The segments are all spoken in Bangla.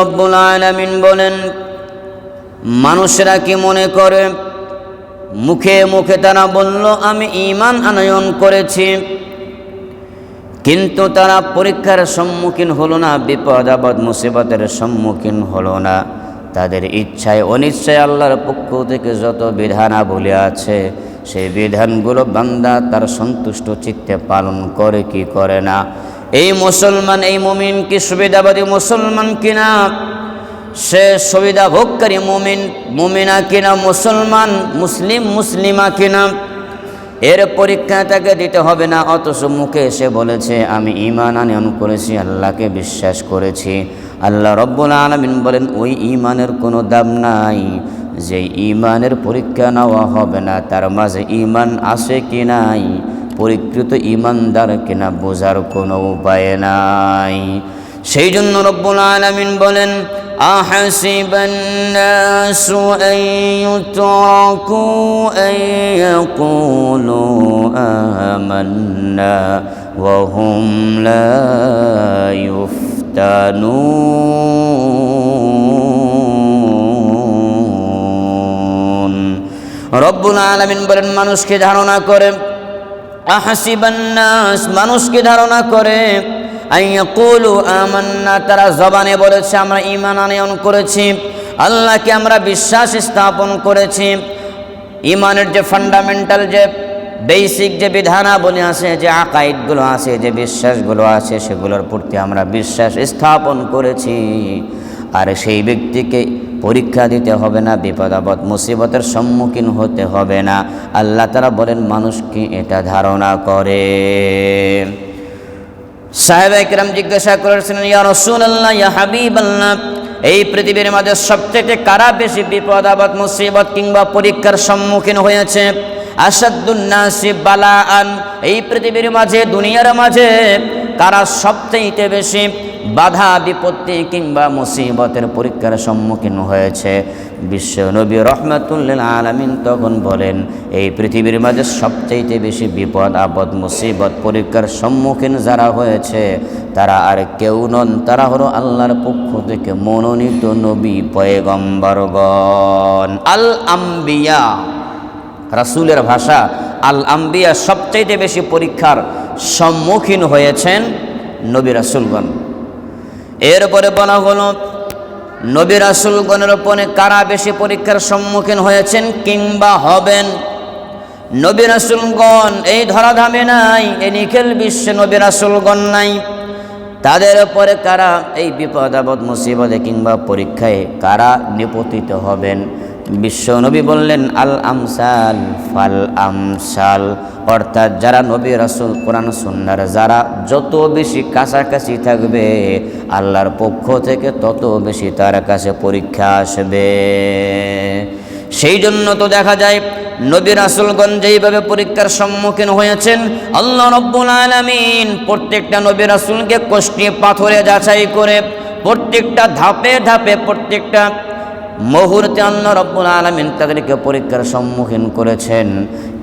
রব্বুল আলামিন বলেন, মানুষেরা কি মনে করে? মুখে মুখে তারা বলল, আমি ইমান আনয়ন করেছি, কিন্তু তারা পরীক্ষার সম্মুখীন হলো না, বিপদ আপদ মুসিবতের সম্মুখীন হলো না। তাদের ইচ্ছায় অনিচ্ছায় আল্লাহর পক্ষ থেকে যত বিধানাবলী আছে সেই বিধানগুলো বান্দা তার সন্তুষ্ট চিত্তে পালন করে কি করে না? এই মুসলমান, এই মুমিন কি সুবিধাবাদী মুসলমান কিনা? সে সুবিধা ভোগকারী মুমিন, মুমিনা কিনা, মুসলমান, মুসলিম, মুসলিমা কিনা? এর পরীক্ষা তাকে দিতে হবে না, অথচ মুখে এসে বলেছে, আমি ইমান আনয়ন করেছি, আল্লাহকে বিশ্বাস করেছি। আল্লাহ রব্বুল আলমিন বলেন, ওই ইমানের কোনো দাম নাই। যে ইমানের পরীক্ষা নেওয়া হবে না, তার মাঝে ইমান আছে কি নাই? পরীক্ষিত ইমানদার কিনা বোঝার কোনো উপায় নাই সেই জন্য রব্বুল আলমিন বলেন أحسب الناس أن يتركوا أن يقولوا آمنا وهم لا يفتنون রব্বুল আলমিন বলেন মানুষকে ধারণা করে আহাসিবান্নাস, মানুষকে ধারণা করে। আইয়াকুলু আমান্না, তারা জবানে বলেছে, আমরা ঈমান আনয়ন করেছি, আল্লাহকে আমরা বিশ্বাস স্থাপন করেছি। ইমানের যে ফান্ডামেন্টাল যে বেসিক যে বিধানাবলী আছে, যে আকাইদগুলো আছে, যে বিশ্বাসগুলো আছে, সেগুলোর প্রতি আমরা বিশ্বাস স্থাপন করেছি। আর সেই ব্যক্তিকে পরীক্ষা দিতে হবে না বিপদ আপদ মুসিবতের সম্মুখীন হতে হবে না। আল্লাহ তারা বলেন মানুষকে এটা ধারণা করে? সাহেব একরাম জিজ্ঞাসা করেছিলেন, ইয়া রসুল্লাহ ইয়া হাবিব আল্লাহ এই পৃথিবীর মাঝে সবথেকে কারা বেশি বিপদ আপদ মুসিবত কিংবা পরীক্ষার সম্মুখীন হয়েছে? আসাদুন্নাসি বালা আন এই পৃথিবীর মাঝে, দুনিয়ার মাঝে কারা সবচেয়ে বেশি বাধা, বিপত্তি কিংবা মুসিবতের পরীক্ষার সম্মুখীন হয়েছে। বিশ্ব নবী রহমাতুল্লিল আলমিন তখন বলেন, এই পৃথিবীর মাঝে সবচাইতে বেশি বিপদ, আপদ, মুসিবত পরীক্ষার সম্মুখীন যারা হয়েছে, তারা আর কেউ নন। তারা হলো আল্লাহর পক্ষ থেকে মনোনীত নবী, পয়গম্বরগণ। আল আম্বিয়া রাসুলের ভাষা আল আম্বিয়া সবচাইতে বেশি পরীক্ষার সম্মুখীন হয়েছেন নবী রাসুলগণ। এরপরে বলা হলো, নবী রাসুলগণের ওপরে কারা বেশি পরীক্ষার সম্মুখীন হয়েছেন কিংবা হবেন? নবী রাসুলগণ এই ধরাধামে নাই, এই নিখিল বিশ্বে নবী রাসুলগণ নাই। তাদের ওপরে কারা এই বিপদ, আপদ, মুসিবতে কিংবা পরীক্ষায় কারা নিপতিত হবেন? বিশ্বনবী বললেন, আল আমসাল ফাল আমসাল। অর্থাৎ যারা নবী রাসুল, কোরআন সুন্নার যারা যত বেশি কাছাকাছি থাকবে, আল্লাহর পক্ষ থেকে তত বেশি তার কাছে পরীক্ষা আসবে। সেই জন্য তো দেখা যায়, নবী রাসুলগঞ্জ যেইভাবে পরীক্ষার সম্মুখীন হয়েছেন, আল্লাহ রব্বুল আলমিন প্রত্যেকটা নবী রাসুলকে কষ্টি পাথরে যাচাই করে প্রত্যেকটা ধাপে ধাপে প্রত্যেকটা মুহূর্তে আল্লাহ রব্বুল আলমিন তাদেরকে পরীক্ষার সম্মুখীন করেছেন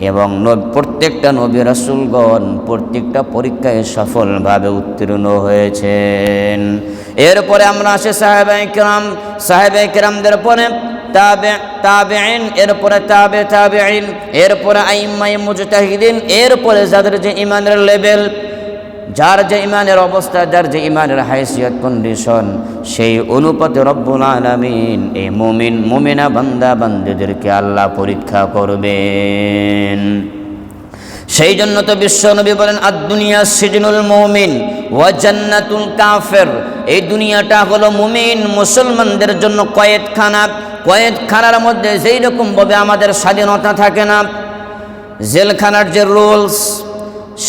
এবং প্রত্যেকটা নবী রাসুলগণ প্রত্যেকটা পরীক্ষায় সফলভাবে উত্তীর্ণ হয়েছেন। এরপরে আমরা আসি সাহেব কেরাম। সাহেব কেরামদের পরে তাবে এরপরে তাবে তাবে আইন এরপরে আইমাই মুজতাহিদিন, এরপরে যাদের যে ইমানের লেভেল যার যে ইমানের অবস্থা, যার যে ইমানের হাইসিয়ত কন্ডিশন সেই অনুপাতে রব্বুল আলমিন এই মুমিন, মুমিনা বান্দা বান্দিদেরকে আল্লাহ পরীক্ষা করবেন। সেই জন্য তো বিশ্বনবী বলেন আর দুনিয়া সিজনুল মমিন ওয়া জান্নাতুল কাফের। এই দুনিয়াটা হলো মুমিন মুসলমানদের জন্য কয়েদখানা কয়েদখানার মধ্যে যেই রকমভাবে আমাদের স্বাধীনতা থাকে না, জেলখানার যে রুলস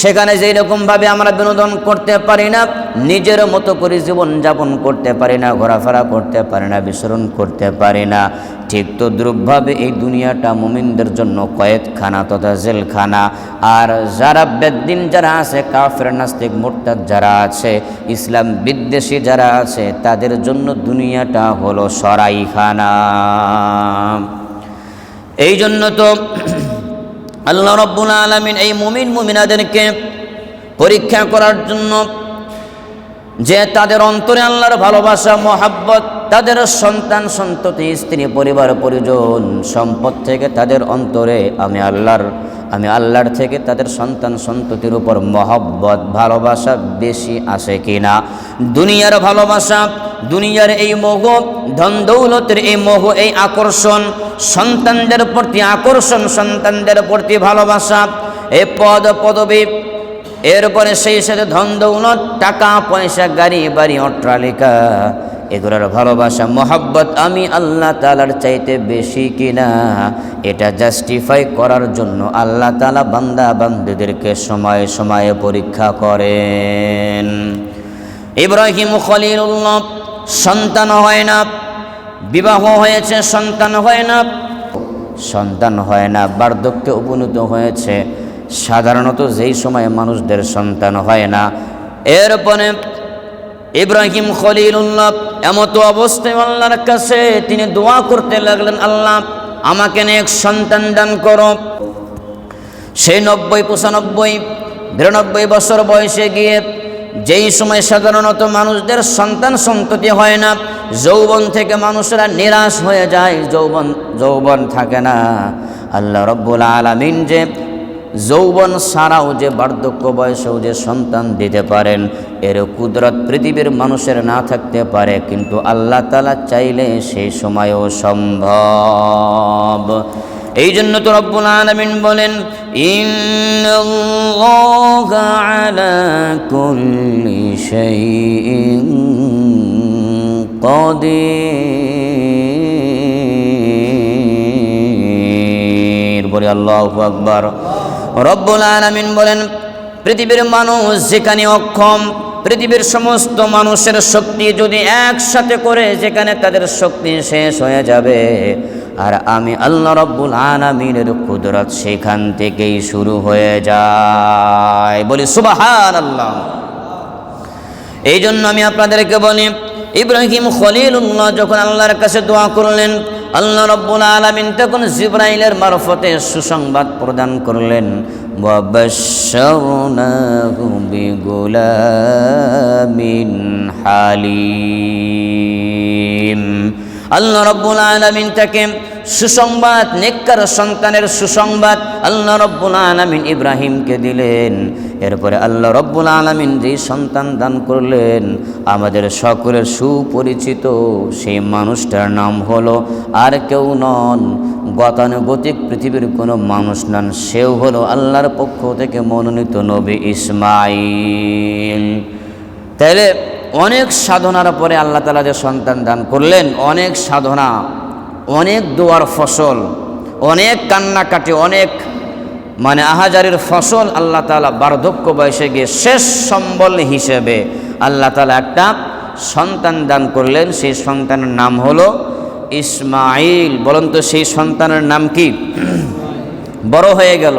সেখানে যেই রকমভাবে আমরা বিনোদন করতে পারি না, নিজের মতো করে জীবন যাপন করতে পারি না, ঘোরাফেরা করতে পারি না, বিচরণ করতে পারি না। ঠিক তো দ্রুপভাবে এই দুনিয়াটা মুমিনদের জন্য কয়েদখানা তথা জেলখানা। আর যারা বেদ্দিন যারা আছে, কাফের, নাস্তিক, মোরতাদ যারা আছে, ইসলাম বিদ্বেষী যারা আছে, তাদের জন্য দুনিয়াটা হলো সরাইখানা। এই জন্য তো আল্লাহ রব্বুল আলমিন এই মুমিন মুমিনাদেরকে পরীক্ষা করার জন্য যে তাদের অন্তরে আল্লাহর ভালোবাসা, মহাব্বত, তাদের সন্তান, সন্ততি, স্ত্রী, পরিবার, পরিজন, সম্পদ থেকে তাদের অন্তরে আমি আল্লাহর আমি আল্লাহর থেকে তাদের সন্তান, সন্ততির উপর মহব্বত, ভালোবাসা বেশি আসে কিনা? দুনিয়ার ভালোবাসা, দুনিয়ার এই মোহ ধন দৌলতের এই মোহ, এই আকর্ষণ, সন্তানদের প্রতি আকর্ষণ, সন্তানদের প্রতি ভালোবাসা এই পদ, পদবী এরপরে সেই সাথে ধন, দৌলত, টাকা, পয়সা, গাড়ি, বাড়ি, অট্টালিকা, এগুলোর ভালোবাসা, মোহাব্বত আমি আল্লাহ তালার চাইতে বেশি কিনা? এটা জাস্টিফাই করার জন্য আল্লাহ তালা বান্দা বান্দিদেরকে সময়ে সময়ে পরীক্ষা করেন। ইব্রাহিম খলিলুল্লাহ সন্তান হয় না, বিবাহ হয়েছে, সন্তান হয় না, সন্তান হয় না, বার্ধক্যে উপনীত হয়েছে। সাধারণত যেই সময় মানুষদের সন্তান হয় না, এরপরে ইব্রাহিম খলিলুল্লাহ এমত অবস্থায় আল্লাহর কাছে তিনি দোয়া করতে লাগলেন, আল্লাহ, আমাকে এক সন্তান দান করো। সেই নব্বই, পঁচানব্বই, বিরানব্বই বছর বয়সে গিয়ে যেই সময় সাধারণত মানুষদের সন্তান সন্ততি হয় না, যৌবন থেকে মানুষরা নিরাশ হয়ে যায়, যৌবন যৌবন থাকে না। আল্লাহ রব্বুল আলমিন যে যৌবন ছাড়াও যে বার্ধক্য বয়সেও যে সন্তান দিতে পারেন, এর কুদরত পৃথিবীর মানুষের না থাকতে পারে, কিন্তু আল্লাহ তালা চাইলে সেই সময়ও সম্ভব। এই জন্য তো রব্বুল আলমিন বলেন বলে, আল্লাহু আকবার। রব্বুল আলামিন বলেন, পৃথিবীর মানুষ যেখানে অক্ষম, পৃথিবীর সমস্ত মানুষের শক্তি যদি একসাথে করে, যেখানে তাদের শক্তি শেষ হয়ে যাবে। আর আমি আল্লাহ রব্বুল আলামিনের কুদরত সেখান থেকেই শুরু হয়ে যায়। বলি সুবাহান আল্লাহ এই জন্য আমি আপনাদেরকে বলি, ইব্রাহিম খলিলুল্লাহ যখন আল্লাহর কাছে দোয়া করলেন আল্লাহ রব্বুল আলমিন তখন জিব্রাইলের মারফতে সুসংবাদ প্রদান করলেন হালিম। আল্লাহ রব্বুল আলমিন তাকে সুসংবাদ, নেককার সন্তানের সুসংবাদ আল্লাহ রব্বুল আলমিন ইব্রাহিমকে দিলেন। এরপরে আল্লাহ রব্বুল আলমিন যেই সন্তান দান করলেন, আমাদের সকলের সুপরিচিত সেই মানুষটার নাম হলো আর কেউ নন। গতানুগতিক পৃথিবীর কোনো মানুষ নন, সেও হলো আল্লাহর পক্ষ থেকে মনোনীত নবী ইসমাইল। তাহলে অনেক সাধনার পরে আল্লাহ তালা যে সন্তান দান করলেন, অনেক সাধনা, অনেক দোয়ার ফসল, অনেক কান্নাকাটি, অনেক মানে আহাজারির ফসল আল্লাহ তালা বার্ধক্য বয়সে গিয়ে শেষ সম্বল হিসেবে আল্লাহ তালা একটা সন্তান দান করলেন। সেই সন্তানের নাম হলো ইসমাইল বলুন তো, সেই সন্তানের নাম কি? বড় হয়ে গেল,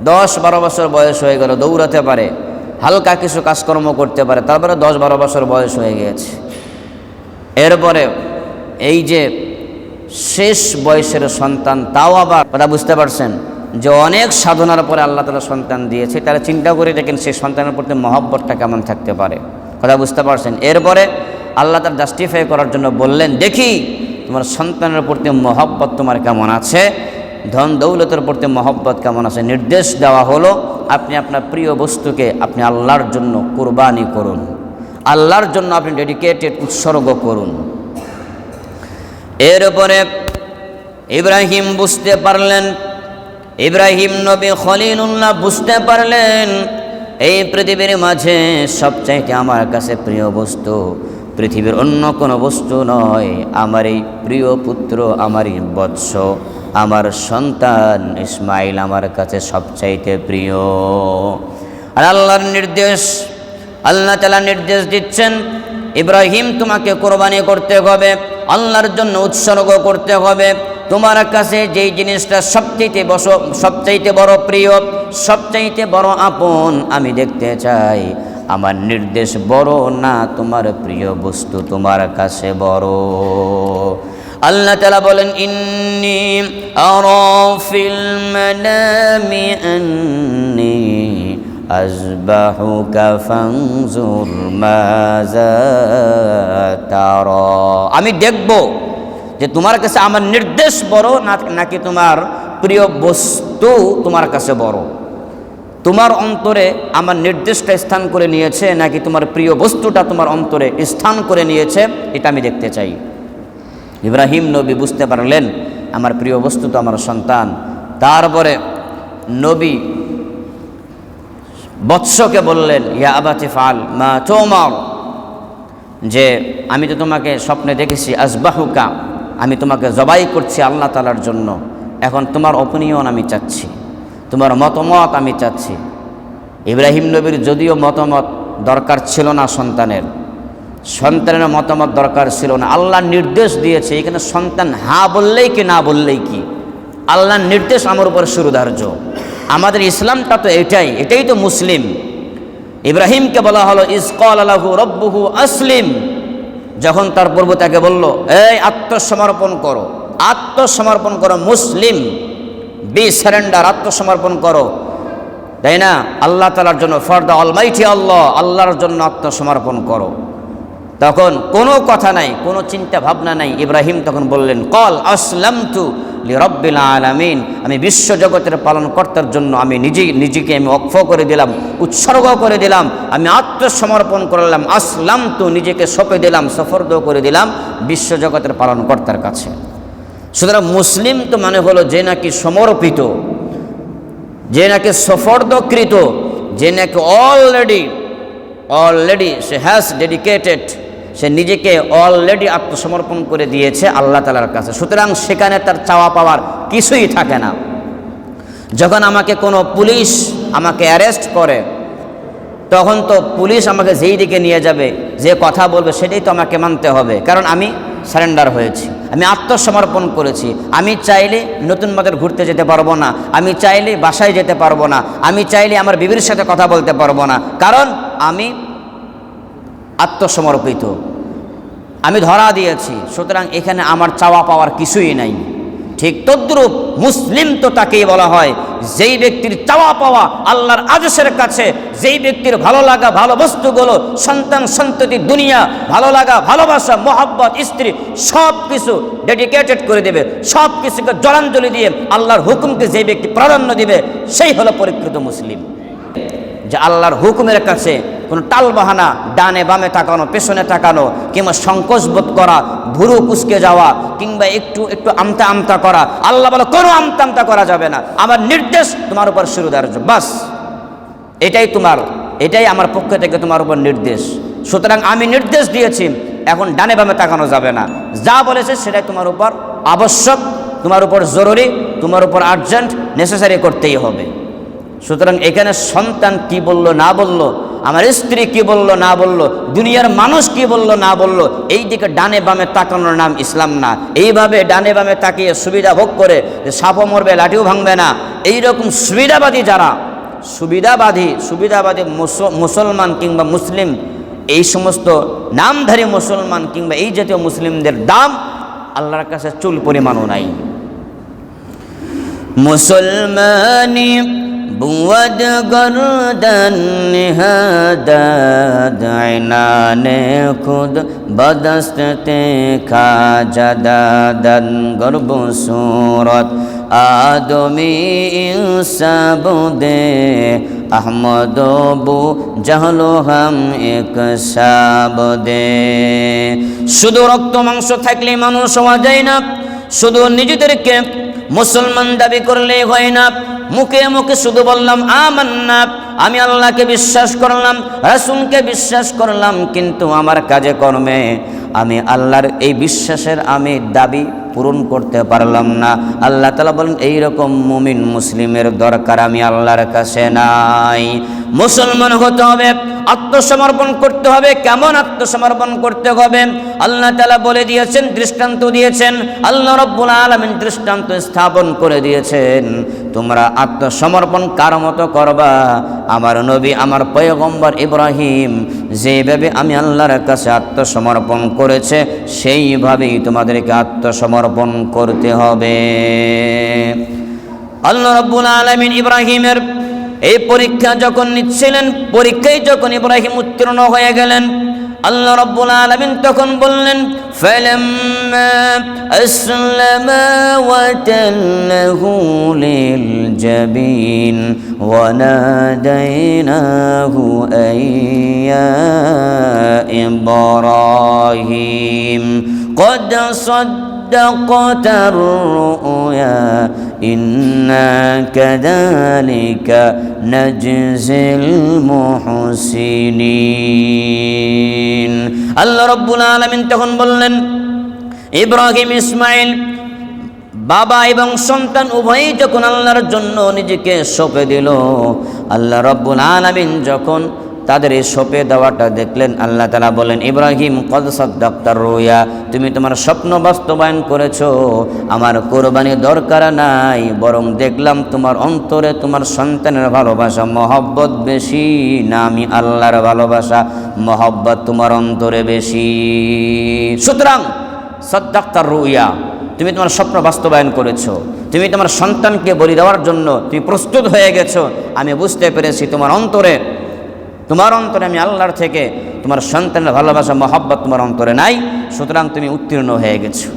দশ বারো বছর বয়স হয়ে গেল, দৌড়াতে পারে। হালকা কিছু কাজকর্ম করতে পারে, তারপরে দশ বারো বছর বয়স হয়ে গিয়েছে। এরপরে এই যে শেষ বয়সের সন্তান, তাও আবার কথা বুঝতে পারছেন যে অনেক সাধনার পরে আল্লাহ তালা সন্তান দিয়েছে তারা চিন্তা করে দেখেন সেই সন্তানের প্রতি মহব্বতটা কেমন থাকতে পারে। কথা বুঝতে পারছেন? এরপরে আল্লাহ তার জাস্টিফাই করার জন্য বললেন, দেখি তোমার সন্তানের প্রতি মহব্বত তোমার কেমন আছে? ধন দৌলতের প্রতি মহব্বত কেমন আছে? নির্দেশ দেওয়া হলো, আপনি আপনার প্রিয় বস্তুকে আপনি আল্লাহর জন্য কোরবানি করুন। আল্লাহর জন্য আপনি ডেডিকেটেড উৎসর্গ করুন। এর উপরে ইব্রাহিম বুঝতে পারলেন, ইব্রাহিম নবী খলিলুল্লাহ বুঝতে পারলেন, এই পৃথিবীর মাঝে সবচাইতে আমার কাছে প্রিয় বস্তু পৃথিবীর অন্য কোনো বস্তু নয় আমার এই প্রিয় পুত্র আমার এই বৎস। আমার সন্তান ইসমাইল আমার কাছে সবচাইতে প্রিয়। আর আল্লাহর নির্দেশ, আল্লাহ তালা নির্দেশ দিচ্ছেন, ইব্রাহিম, তোমাকে কোরবানি করতে হবে, আল্লাহর জন্য উৎসর্গ করতে হবে। তোমার কাছে যেই জিনিসটা সবচাইতে বস, সবচাইতে বড় প্রিয়, সবচাইতে বড় আপন আমি দেখতে চাই। আমার নির্দেশ বড় না তোমার প্রিয় বস্তু তোমার কাছে বড়। আল্লাহ তালা বলেন ইন্নি আরা ফিল মানামি আন্নি أذبحك فانظر ماذا ترى আমি দেখব যে তোমার কাছে আমার নির্দেশ বড় না- নাকি তোমার প্রিয় বস্তু তোমার কাছে বড় তোমার অন্তরে আমার নির্দিষ্ট স্থান করে নিয়েছে নাকি তোমার প্রিয় বস্তুটা তোমার অন্তরে স্থান করে নিয়েছে এটা আমি দেখতে চাই ইব্রাহিম নবী বুঝতে পারলেন, আমার প্রিয় বস্তু তো আমার সন্তান। তারপরে নবী বৎসকে বললেন, ইয়া আবাতি ফাল, মা চৌমার যে আমি তো তোমাকে স্বপ্নে দেখেছি আসবাহুকা আমি তোমাকে জবাই করছি আল্লাহ তালার জন্য। এখন তোমার অপিনিয়ন আমি চাচ্ছি, তোমার মতামত আমি চাচ্ছি। ইব্রাহিম নবীর যদিও মতামত দরকার ছিল না সন্তানের সন্তানের মতামত দরকার ছিল না। আল্লাহ নির্দেশ দিয়েছে, এখানে সন্তান হা বললেই কি, না বললেই কি? আল্লাহর নির্দেশ আমার উপর সুরধার্য। আমাদের ইসলামটা তো এটাই এটাই তো মুসলিম। ইব্রাহিমকে বলা হলো ইসকল আলাহু রব্বুহু আসলিম। যখন তার পূর্ব তাকে বলল, এই আত্মসমর্পণ করো আত্মসমর্পণ করো, মুসলিম। বি সারেন্ডার, আত্মসমর্পণ করো। তাই না? আল্লাহ তালার জন্য, ফর দ্য অলমাইটি আল্লাহ, আল্লাহর জন্য আত্মসমর্পণ করো। তখন কোনো কথা নাই, কোনো চিন্তা ভাবনা নাই। ইব্রাহিম তখন বললেন, কল আসলাম তু রব্বিল আলামিন। আমি বিশ্ব জগতের পালনকর্তার জন্য আমি নিজে, নিজেকে আমি অক্ষ করে দিলাম, উৎসর্গ করে দিলাম, আমি আত্মসমর্পণ করলাম আসলাম তু নিজেকে সঁপে দিলাম, সফর্দ করে দিলাম বিশ্ব জগতের পালনকর্তার কাছে। সুতরাং মুসলিম তো মানে হলো যে নাকি সমর্পিত, যে নাকি সফর্দকৃত, যে নাকি অলরেডি অলরেডি সে হ্যাজ ডেডিকেটেড সে নিজেকে অলরেডি আত্মসমর্পণ করে দিয়েছে আল্লাহ তালার কাছে। সুতরাং সেখানে তার চাওয়া পাওয়ার কিছুই থাকে না। যখন আমাকে কোনো পুলিশ আমাকে অ্যারেস্ট করে, তখন তো পুলিশ আমাকে যেই দিকে নিয়ে যাবে, যে কথা বলবে সেটাই তো আমাকে মানতে হবে। কারণ আমি সারেন্ডার হয়েছি, আমি আত্মসমর্পণ করেছি। আমি চাইলে নতুন মাদের ঘুরতে যেতে পারব না, আমি চাইলে বাসায় যেতে পারব না, আমি চাইলে আমার বিবির সাথে কথা বলতে পারব না। কারণ আমি আত্মসমর্পিত। আমি ধরা দিয়েছি, সুতরাং এখানে আমার চাওয়া পাওয়ার কিছুই নাই। ঠিক তদ্রূপ মুসলিম তো তাকেই বলা হয়, যেই ব্যক্তির চাওয়া পাওয়া আল্লাহর আদেশের কাছে, যেই ব্যক্তির ভালো লাগা ভালো বস্তুগুলো, সন্তান সন্ততি দুনিয়া, ভালো লাগা ভালোবাসা, মোহাব্বত, স্ত্রী সব কিছু ডেডিকেটেড করে দেবে সব কিছুকে জলাঞ্জলি দিয়ে আল্লাহর হুকুমকে যে ব্যক্তি প্রাধান্য দিবে, সেই হলো পরিকৃত মুসলিম। যে আল্লাহর হুকুমের কাছে কোনো টাল বাহানা, ডানে বামে তাকানো, পেছনে তাকানো, কিংবা সংকোচ বোধ করা, ভুরু কুচকে যাওয়া, কিংবা একটু একটু আমতা আমতা করা, আল্লাহ বলে কোনো আমতা আমতা করা যাবে না। আমার নির্দেশ তোমার উপর শুরু দাঁড়াচ্ছে বাস, এটাই তোমার, এটাই আমার পক্ষ থেকে তোমার উপর নির্দেশ। সুতরাং আমি নির্দেশ দিয়েছি, এখন ডানে বামে তাকানো যাবে না। যা বলেছে সেটাই তোমার উপর আবশ্যক, তোমার উপর জরুরি, তোমার উপর আর্জেন্ট নেসেসারি করতেই হবে। সুতরাং এখানে সন্তান কি বলল, না বলল আমার স্ত্রী কি বলল, না বলল, দুনিয়ার মানুষ কি বলল, না বলল, এই দিকে ডানে বামে তাকানোর নাম ইসলাম না। এইভাবে ডানে বামে তাকিয়ে সুবিধা ভোগ করে যে সাপও মরবে, লাঠিও ভাঙবে না। এই রকম সুবিধাবাদী যারা, সুবিধাবাদী সুবিধাবাদী মুসলমান কিংবা মুসলিম, এই সমস্ত নামধারী মুসলমান কিংবা এই জাতীয় মুসলিমদের দাম আল্লাহর কাছে চুল পরিমাণও নাই। মুসলমানি বুয়দ গরদন নিহাদদ আইনানে খুদ বদস্তে খা জদাদন গর্ব সুরত আদমি ইনসাবুদে আহমদ বু জাহলো হাম এক সাবদে শুধু রক্ত মাংস থাকলে মানুষ হওয়া যায় না। শুধু নিজেদেরকে মুসলমান দাবি করলে হয় না। মুখে মুখে শুধু বললাম, আমান্না। আমি আল্লাহকে বিশ্বাস করলাম, রাসুলকে বিশ্বাস করলাম, কিন্তু আমার কাজে কর্মে আমি আল্লাহর এই বিশ্বাসের আমি দাবি পূরণ করতে পারলাম না। আল্লাহ তালা বলেন, এইরকম মুমিন মুসলিমের দরকার আমি আল্লাহর কাছে নাই। মুসলমান হতে হবে আত্মসমর্পণ করতে হবে, কেমন আত্মসমর্পণ করতে হবে? আল্লাহ তালা বলে দিয়েছেন, দৃষ্টান্ত দিয়েছেন, আল্লাহ রব্বুল আলমিন দৃষ্টান্ত স্থাপন করে দিয়েছেন। তোমরা আত্মসমর্পণ কার মতো করবা? আমার নবী, আমার পয়গম্বর ইব্রাহিম যেভাবে আমি আল্লাহর কাছে আত্মসমর্পণ করেছে, সেইভাবেই তোমাদেরকে আত্মসমর্পণ করতে হবে। আল্লাহ রব্বুল আলমিন ইব্রাহিমের এই পরীক্ষা যখন নিচ্ছিলেন পরীক্ষায় যখন ইব্রাহিম উত্তীর্ণ হয়ে গেলেন আল্লাহ রব্বুল আলমিন তখন বললেন فلما أسلما وتله للجبين وناديناه أن يا إبراهيم قد صدقت الرؤيا إنا كذلك نجزي المحسنين আল্লাহ রব্বুল আলমিন তখন বললেন ইব্রাহিম ইসমাইল বাবা এবং সন্তান উভয়ই যখন আল্লাহর জন্য নিজেকে সঁপে দিল আল্লাহ রব্বুল আলমিন যখন তাদের এই সঁপে দেওয়াটা দেখলেন, আল্লাহ তালা বলেন, ইব্রাহিম, কদ সদ্দাক্তার রোয়া, তুমি তোমার স্বপ্ন বাস্তবায়ন করেছ, আমার কোরবানি দরকার নাই, বরং দেখলাম তোমার অন্তরে তোমার সন্তানের ভালোবাসা, মহব্বত বেশি না আমি আল্লাহর ভালোবাসা, মহব্বত তোমার অন্তরে বেশি। সুতরাং, সদ্দাক্তার রুইয়া তুমি তোমার স্বপ্ন বাস্তবায়ন করেছ, তুমি তোমার সন্তানকে বলি দেওয়ার জন্য তুমি প্রস্তুত হয়ে গেছো, আমি বুঝতে পেরেছি তোমার অন্তরে তোমার অন্তরে আমি আল্লাহর থেকে তোমার সন্তানের ভালোবাসা, মহব্বত তোমার অন্তরে নাই, সুতরাং তুমি উত্তীর্ণ হয়ে গেছো।